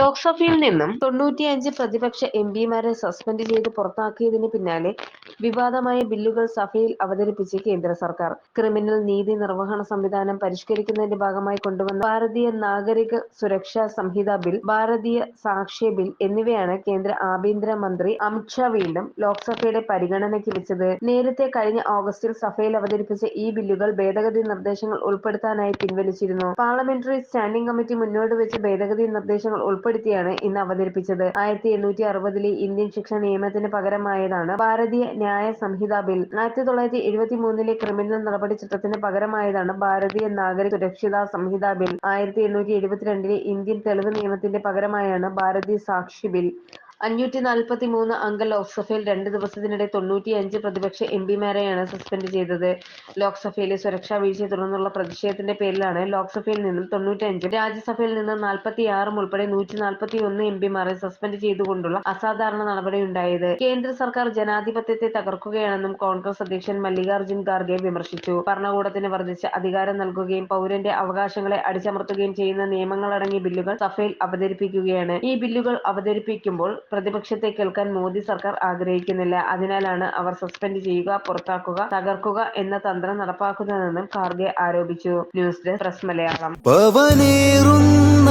ലോക്സഭയിൽ നിന്നും തൊണ്ണൂറ്റിയഞ്ച് പ്രതിപക്ഷ എംപിമാരെ സസ്പെൻഡ് ചെയ്ത് പുറത്താക്കിയതിന് പിന്നാലെ വിവാദമായ ബില്ലുകൾ സഭയിൽ അവതരിപ്പിച്ച് കേന്ദ്ര സർക്കാർ. ക്രിമിനൽ നീതി നിർവഹണ സംവിധാനം പരിഷ്കരിക്കുന്നതിന്റെ ഭാഗമായി കൊണ്ടുവന്ന ഭാരതീയ നാഗരിക സുരക്ഷാ സംഹിത ബിൽ ഭാരതീയ സാക്ഷ്യ ബിൽ എന്നിവയാണ് കേന്ദ്ര ആഭ്യന്തര മന്ത്രി അമിത്ഷാ വീണ്ടും ലോക്സഭയുടെ പരിഗണനയ്ക്ക് വെച്ചത്. നേരത്തെ കഴിഞ്ഞ ഓഗസ്റ്റിൽ സഭയിൽ അവതരിപ്പിച്ച ഈ ബില്ലുകൾ ഭേദഗതി നിർദ്ദേശങ്ങൾ ഉൾപ്പെടുത്താനായി പിൻവലിച്ചിരുന്നു. പാർലമെന്ററി സ്റ്റാൻഡിംഗ് കമ്മിറ്റി മുന്നോട്ട് വെച്ച് ഭേദഗതി നിർദ്ദേശങ്ങൾ ഉൾപ്പെടുത്തിയാണ് ഇന്ന് അവതരിപ്പിച്ചത്. ആയിരത്തി എണ്ണൂറ്റി അറുപതിലെ ഇന്ത്യൻ ശിക്ഷാ നിയമത്തിന് പകരമായതാണ് ഭാരതീയ ന്യായ സംഹിത ബിൽ. ആയിരത്തി തൊള്ളായിരത്തി എഴുപത്തി മൂന്നിലെ ക്രിമിനൽ നടപടി ചട്ടത്തിന് പകരമായതാണ് ഭാരതീയ നാഗരിക സുരക്ഷിത സംഹിത ബിൽ. ആയിരത്തി എണ്ണൂറ്റി എഴുപത്തിരണ്ടിലെ ഇന്ത്യൻ തെളിവ് നിയമത്തിന്റെ പകരമായാണ് ഭാരതീയ സാക്ഷി ബിൽ. അഞ്ഞൂറ്റി നാൽപ്പത്തി മൂന്ന് അംഗ ലോക്സഭയിൽ രണ്ട് ദിവസത്തിനിടെ തൊണ്ണൂറ്റിയഞ്ച് പ്രതിപക്ഷ എം പിമാരെയാണ് സസ്പെൻഡ് ചെയ്തത്. ലോക്സഭയിലെ സുരക്ഷാ വീഴ്ചയെ തുടർന്നുള്ള പ്രതിഷേധത്തിന്റെ പേരിലാണ് ലോക്സഭയിൽ നിന്നും തൊണ്ണൂറ്റഞ്ചും രാജ്യസഭയിൽ നിന്ന് നാൽപ്പത്തിയാറും ഉൾപ്പെടെ നൂറ്റി നാൽപ്പത്തി ഒന്ന് എം പിമാരെ സസ്പെൻഡ് ചെയ്തുകൊണ്ടുള്ള അസാധാരണ നടപടിയുണ്ടായത്. കേന്ദ്ര സർക്കാർ ജനാധിപത്യത്തെ തകർക്കുകയാണെന്നും കോൺഗ്രസ് അധ്യക്ഷൻ മല്ലികാർജുൻ ഖാർഗെ വിമർശിച്ചു. ഭരണകൂടത്തിന് വർദ്ധിച്ച അധികാരം നൽകുകയും പൗരന്റെ അവകാശങ്ങളെ അടിച്ചമർത്തുകയും ചെയ്യുന്ന നിയമങ്ങളടങ്ങിയ ബില്ലുകൾ സഭയിൽ അവതരിപ്പിക്കുകയാണ്. ഈ ബില്ലുകൾ അവതരിപ്പിക്കുമ്പോൾ പ്രതിപക്ഷത്തെ കേൾക്കാൻ മോദി സർക്കാർ ആഗ്രഹിക്കുന്നില്ല. അതിനാലാണ് അവർ സസ്പെൻഡ് ചെയ്യുക പുറത്താക്കുക തകർക്കുക എന്ന തന്ത്രം നടപ്പാക്കുന്നതെന്നും ഖാർഗെ ആരോപിച്ചു. News desk press Malayalam. പവനേറുന്ന